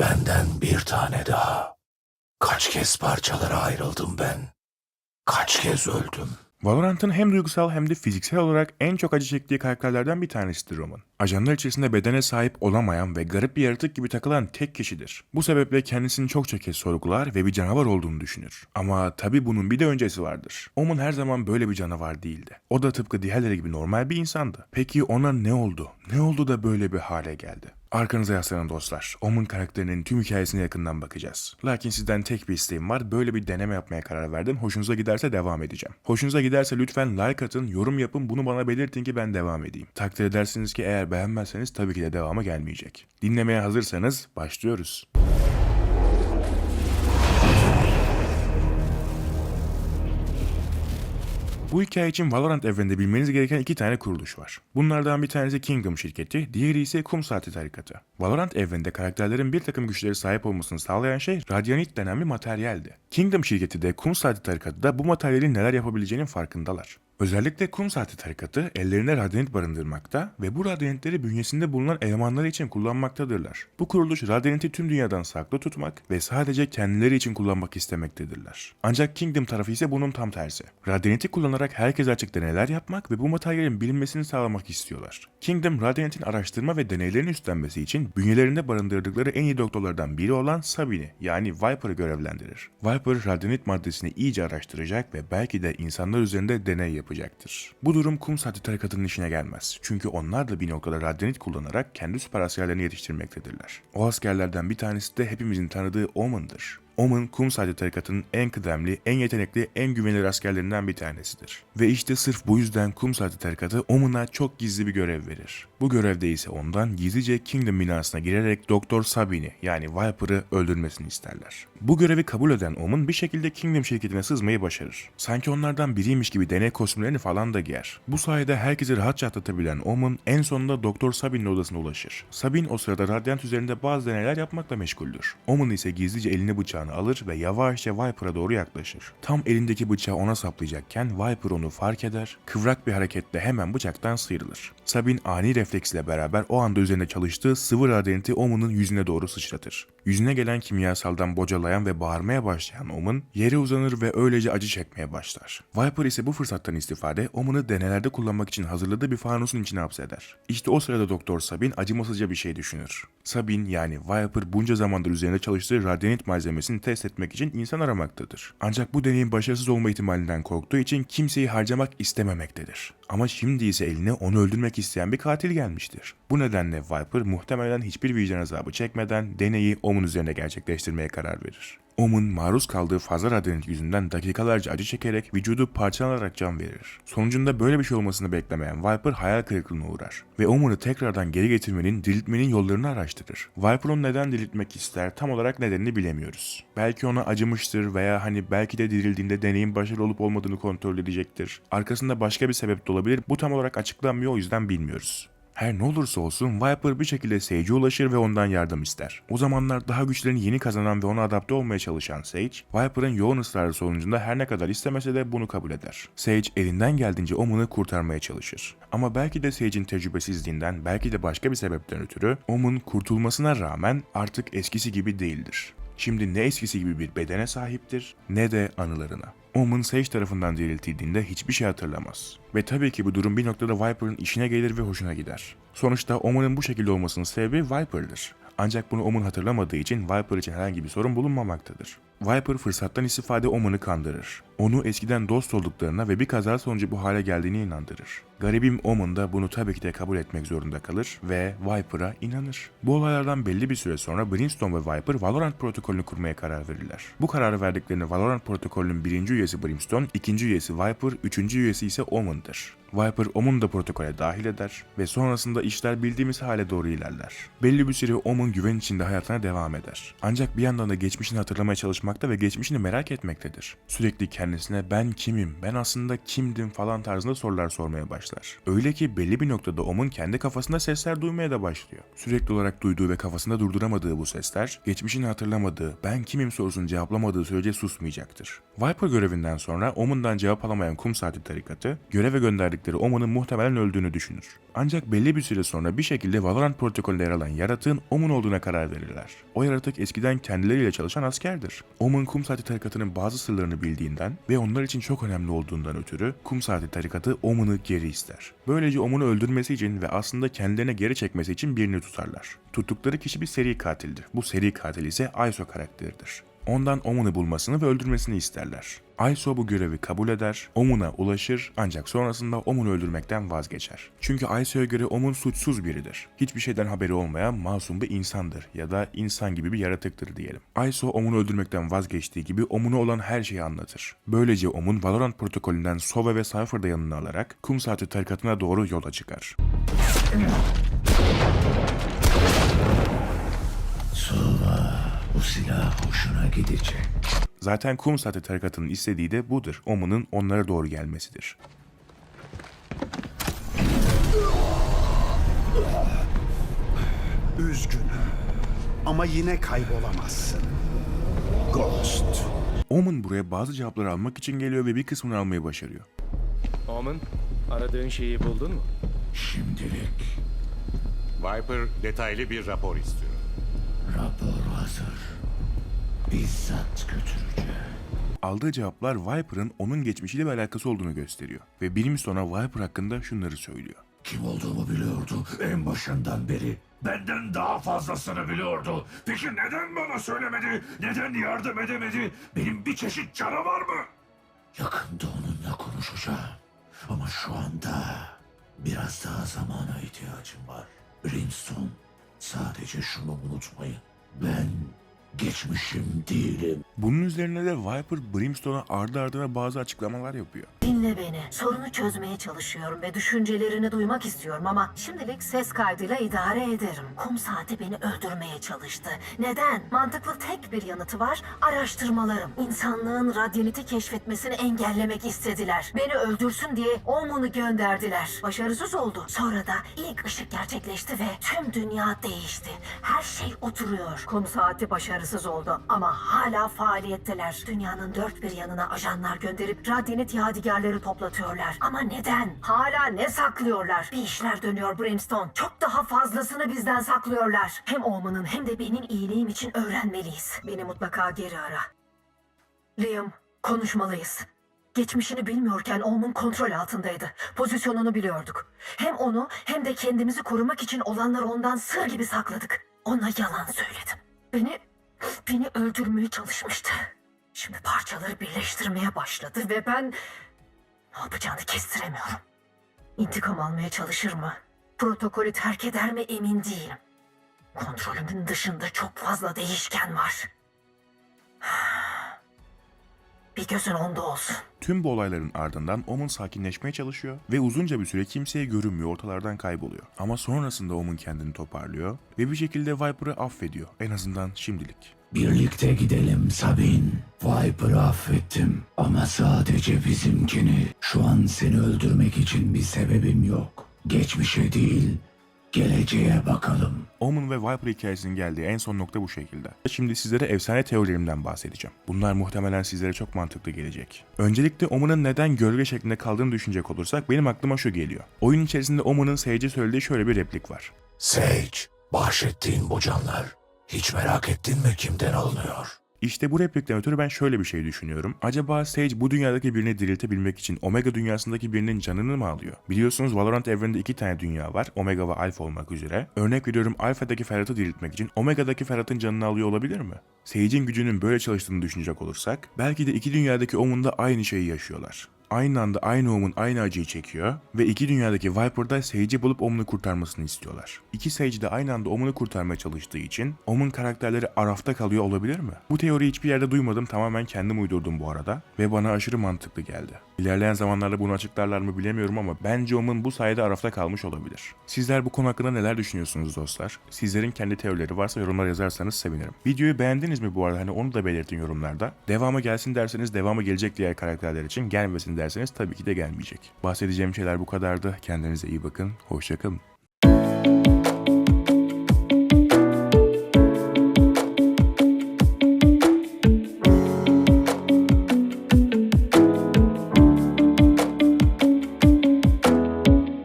Benden bir tane daha. Kaç kez parçalara ayrıldım ben. Kaç kez öldüm. Valorant'ın hem duygusal hem de fiziksel olarak en çok acı çektiği karakterlerden bir tanesidir Roman. Ajanlar içerisinde bedene sahip olamayan ve garip bir yaratık gibi takılan tek kişidir. Bu sebeple kendisini çokça kez sorgular ve bir canavar olduğunu düşünür. Ama tabi bunun bir de öncesi vardır. Omen her zaman böyle bir canavar değildi. O da tıpkı diğerleri gibi normal bir insandı. Peki ona ne oldu? Ne oldu da böyle bir hale geldi? Arkanıza yaslanın dostlar. Omen karakterinin tüm hikayesine yakından bakacağız. Lakin sizden tek bir isteğim var. Böyle bir deneme yapmaya karar verdim. Hoşunuza giderse devam edeceğim. Hoşunuza giderse lütfen like atın, yorum yapın, bunu bana belirtin ki ben devam edeyim. Takdir edersiniz ki eğer beğenmezseniz tabii ki de devamı gelmeyecek. Dinlemeye hazırsanız başlıyoruz. Bu hikaye için Valorant evreninde bilmeniz gereken iki tane kuruluş var. Bunlardan bir tanesi Kingdom şirketi, diğeri ise Kum Saati tarikatı. Valorant evreninde karakterlerin bir takım güçleri sahip olmasını sağlayan şey Radyanit denen bir materyaldi. Kingdom şirketi de Kum Saati tarikatı da bu materyalin neler yapabileceğinin farkındalar. Özellikle kum saati tarikatı ellerine radyanit barındırmakta ve bu radyanitleri bünyesinde bulunan elemanları için kullanmaktadırlar. Bu kuruluş radyaniti tüm dünyadan saklı tutmak ve sadece kendileri için kullanmak istemektedirler. Ancak Kingdom tarafı ise bunun tam tersi. Radyaniti kullanarak herkes açık deneyler yapmak ve bu materyalin bilinmesini sağlamak istiyorlar. Kingdom, Radiant'in araştırma ve deneylerini üstlenmesi için bünyelerinde barındırdıkları en iyi doktorlardan biri olan Sabine yani Viper'ı görevlendirir. Viper, Radiant maddesini iyice araştıracak ve belki de insanlar üzerinde deney yapacaktır. Bu durum kum saati tarikatının işine gelmez. Çünkü onlar da bir noktada Radiant kullanarak kendi süper askerlerini yetiştirmektedirler. O askerlerden bir tanesi de hepimizin tanıdığı Omen'dır. Omen, Kum Saati tarikatının en kıdemli, en yetenekli, en güvenilir askerlerinden bir tanesidir. Ve işte sırf bu yüzden Kum Saati tarikatı Omen'a çok gizli bir görev verir. Bu görevde ise ondan gizlice Kingdom binasına girerek Doktor Sabine yani Viper'ı öldürmesini isterler. Bu görevi kabul eden Omen bir şekilde Kingdom şirketine sızmayı başarır. Sanki onlardan biriymiş gibi deney kostümlerini falan da giyer. Bu sayede herkesi rahatça atlatabilen Omen en sonunda Doktor Sabine'in odasına ulaşır. Sabine o sırada Radiant üzerinde bazı deneyler yapmakla meşguldür. Omen ise gizlice eline bıçağını alır ve yavaşça Viper'a doğru yaklaşır. Tam elindeki bıçağı ona saplayacakken Viper onu fark eder, kıvrak bir hareketle hemen bıçaktan sıyrılır. Sabine ani refleksle beraber o anda üzerinde çalıştığı sıvı radyantı Omen'ın yüzüne doğru sıçratır. Yüzüne gelen kimyasaldan bocalayan ve bağırmaya başlayan Omen yere uzanır ve öylece acı çekmeye başlar. Viper ise bu fırsattan istifade Omen'ı denelerde kullanmak için hazırladığı bir fanusun içine hapseder. İşte o sırada Doktor Sabine acımasızca bir şey düşünür. Sabine yani Viper bunca zamandır üzerinde çalıştığı radyanit malzemesini test etmek için insan aramaktadır. Ancak bu deneyin başarısız olma ihtimalinden korktuğu için kimseyi harcamak istememektedir. Ama şimdi ise eline onu öldürmek isteyen bir katil gelmiştir. Bu nedenle Viper muhtemelen hiçbir vicdan azabı çekmeden deneyi Omen üzerine gerçekleştirmeye karar verir. Omen maruz kaldığı fazla radyanit yüzünden dakikalarca acı çekerek vücudu parçalanarak can verir. Sonucunda böyle bir şey olmasını beklemeyen Viper hayal kırıklığına uğrar ve Omen'ı tekrardan geri getirmenin, diriltmenin yollarını araştırır. Viper onu neden diriltmek ister tam olarak nedenini bilemiyoruz. Belki ona acımıştır veya hani belki de dirildiğinde deneyin başarılı olup olmadığını kontrol edecektir. Arkasında başka bir sebep de olabilir. Bu tam olarak açıklanmıyor o yüzden bilmiyoruz. Her ne olursa olsun Viper bir şekilde Sage'e ulaşır ve ondan yardım ister. O zamanlar daha güçlerini yeni kazanan ve ona adapte olmaya çalışan Sage, Viper'ın yoğun ısrarı sonucunda her ne kadar istemese de bunu kabul eder. Sage elinden geldiğince Omen'ı kurtarmaya çalışır. Ama belki de Sage'in tecrübesizliğinden, belki de başka bir sebepten ötürü Omen kurtulmasına rağmen artık eskisi gibi değildir. Şimdi ne eskisi gibi bir bedene sahiptir ne de anılarına. Omen Sage tarafından diriltildiğinde hiçbir şey hatırlamaz. Ve tabii ki bu durum bir noktada Viper'ın işine gelir ve hoşuna gider. Sonuçta Omen'ın bu şekilde olmasının sebebi Viper'dır. Ancak bunu Omen hatırlamadığı için Viper için herhangi bir sorun bulunmamaktadır. Viper fırsattan istifade Omen'ı kandırır. Onu eskiden dost olduklarına ve bir kaza sonucu bu hale geldiğine inandırır. Garibim Omen da bunu tabii ki de kabul etmek zorunda kalır ve Viper'a inanır. Bu olaylardan belli bir süre sonra Brimstone ve Viper Valorant protokolünü kurmaya karar verirler. Bu kararı verdiklerini Valorant protokolünün birinci üyesi Brimstone, ikinci üyesi Viper, üçüncü üyesi ise Omen'dır. Viper Omen'u da protokole dahil eder ve sonrasında işler bildiğimiz hale doğru ilerler. Belli bir süre Omen güven içinde hayatına devam eder. Ancak bir yandan da geçmişini hatırlamaya çalışmakta ve geçmişini merak etmektedir. Sürekli kendisine ben kimim, ben aslında kimdim falan tarzında sorular sormaya başlar. Öyle ki belli bir noktada Omen kendi kafasında sesler duymaya da başlıyor. Sürekli olarak duyduğu ve kafasında durduramadığı bu sesler, geçmişini hatırlamadığı, ben kimim sorusunu cevaplamadığı sürece susmayacaktır. Viper görevinden sonra Omen'dan cevap alamayan kum saati tarikatı, göreve gönderdikleri Omen'ın muhtemelen öldüğünü düşünür. Ancak belli bir süre sonra bir şekilde Valorant protokolünde yer alan yaratığın Omen olduğuna karar verirler. O yaratık eskiden kendileriyle çalışan askerdir. Omen kum saati tarikatının bazı sırlarını bildiğinden ve onlar için çok önemli olduğundan ötürü kum saati tarikatı Omen'ı geri ister. Böylece Omen'ı öldürmesi için ve aslında kendilerine geri çekmesi için birini tutarlar. Tuttukları kişi bir seri katildir. Bu seri katil ise Aiso karakteridir. Ondan Omen'ı bulmasını ve öldürmesini isterler. Aiso bu görevi kabul eder, Omen'a ulaşır ancak sonrasında Omen'ı öldürmekten vazgeçer. Çünkü Aiso'ya göre Omen suçsuz biridir. Hiçbir şeyden haberi olmayan masum bir insandır ya da insan gibi bir yaratıktır diyelim. Aiso Omen'ı öldürmekten vazgeçtiği gibi Omen'a olan her şeyi anlatır. Böylece Omen Valorant protokolünden Sova ve Cypher'da yanına alarak kum saati tarikatına doğru yola çıkar. Bu silah hoşuna gidecek. Zaten kum saati tarikatının istediği de budur. Omen'ın onlara doğru gelmesidir. Üzgünüm. Ama yine kaybolamazsın. Ghost. Omen buraya bazı cevapları almak için geliyor ve bir kısmını almayı başarıyor. Omen, aradığın şeyi buldun mu? Şimdilik Viper detaylı bir rapor istiyor. Bizzat götüreceğim. Aldığı cevaplar Viper'ın onun geçmişiyle bir alakası olduğunu gösteriyor. Ve bilim sonra Viper hakkında şunları söylüyor. Kim olduğumu biliyordu en başından beri. Benden daha fazlasını biliyordu. Peki neden bana söylemedi? Neden yardım edemedi? Benim bir çeşit canavar mı? Yakında onunla konuşacağım. Ama şu anda biraz daha zamana ihtiyacım var. Brimstone, sadece şunu unutmayın. Ben geçmişim değilim. Bunun üzerine de Viper Brimstone'a ardı ardına bazı açıklamalar yapıyor. Dinle beni. Sorunu çözmeye çalışıyorum ve düşüncelerini duymak istiyorum ama şimdilik ses kaydıyla idare ederim. Kum saati beni öldürmeye çalıştı. Neden? Mantıklı tek bir yanıtı var. Araştırmalarım. İnsanlığın radyaniti keşfetmesini engellemek istediler. Beni öldürsün diye Omen'ı gönderdiler. Başarısız oldu. Sonra da ilk ışık gerçekleşti ve tüm dünya değişti. Her şey oturuyor. Kum saati başarısız oldu ama hala faaliyetteler. Dünyanın dört bir yanına ajanlar gönderip radyanit yadigarları toplatıyorlar. Ama neden? Hala ne saklıyorlar? Bir işler dönüyor Brimstone. Çok daha fazlasını bizden saklıyorlar. Hem Omen'ın hem de benim iyiliğim için öğrenmeliyiz. Beni mutlaka geri ara. Liam, konuşmalıyız. Geçmişini bilmiyorken Omen kontrol altındaydı. Pozisyonunu biliyorduk. Hem onu hem de kendimizi korumak için olanları ondan sır gibi sakladık. Ona yalan söyledim. Beni, beni öldürmeye çalışmıştı. Şimdi parçaları birleştirmeye başladı ve ben ne yapacağını kestiremiyorum. İntikam almaya çalışır mı? Protokolü terk eder mi emin değilim. Kontrolümün dışında çok fazla değişken var. Bir gözün onda olsun. Tüm bu olayların ardından Omen sakinleşmeye çalışıyor ve uzunca bir süre kimseye görünmüyor, ortalardan kayboluyor. Ama sonrasında Omen kendini toparlıyor ve bir şekilde Viper'ı affediyor. En azından şimdilik. Birlikte gidelim Sabin. Viper'ı affettim ama sadece bizimkini. Şu an seni öldürmek için bir sebebim yok. Geçmişe değil, geleceğe bakalım. Omen ve Viper hikayesinin geldiği en son nokta bu şekilde. Şimdi sizlere efsane teorilerimden bahsedeceğim. Bunlar muhtemelen sizlere çok mantıklı gelecek. Öncelikle Omen'ın neden gölge şeklinde kaldığını düşünecek olursak benim aklıma şu geliyor. Oyun içerisinde Omen'ın Sage'e söylediği şöyle bir replik var. Sage, bahşettiğin bu canlar. Hiç merak ettin mi kimden alınıyor? İşte bu replikten ötürü ben şöyle bir şey düşünüyorum. Acaba Sage bu dünyadaki birini diriltebilmek için Omega dünyasındaki birinin canını mı alıyor? Biliyorsunuz Valorant evreninde iki tane dünya var. Omega ve Alpha olmak üzere. Örnek veriyorum Alpha'daki Ferhat'ı diriltmek için Omega'daki Ferhat'ın canını alıyor olabilir mi? Sage'in gücünün böyle çalıştığını düşünecek olursak belki de iki dünyadaki Omen da aynı şeyi yaşıyorlar. Aynı anda aynı Omen aynı acıyı çekiyor ve iki dünyadaki Viper'da Sage'i bulup Omen'ı kurtarmasını istiyorlar. İki Sage de aynı anda Omen'ı kurtarmaya çalıştığı için Omen karakterleri arafta kalıyor olabilir mi? Bu teoriyi hiçbir yerde duymadım tamamen kendim uydurdum bu arada ve bana aşırı mantıklı geldi. İlerleyen zamanlarda bunu açıklarlar mı bilemiyorum ama bence Omen bu sayede arafta kalmış olabilir. Sizler bu konu hakkında neler düşünüyorsunuz dostlar? Sizlerin kendi teorileri varsa yorumlar yazarsanız sevinirim. Videoyu beğendiniz mi bu arada hani onu da belirtin yorumlarda. Devamı gelsin derseniz devamı gelecek diğer karakterler için gelmesin derseniz tabii ki de gelmeyecek. Bahsedeceğim şeyler bu kadardı. Kendinize iyi bakın. Hoşçakalın.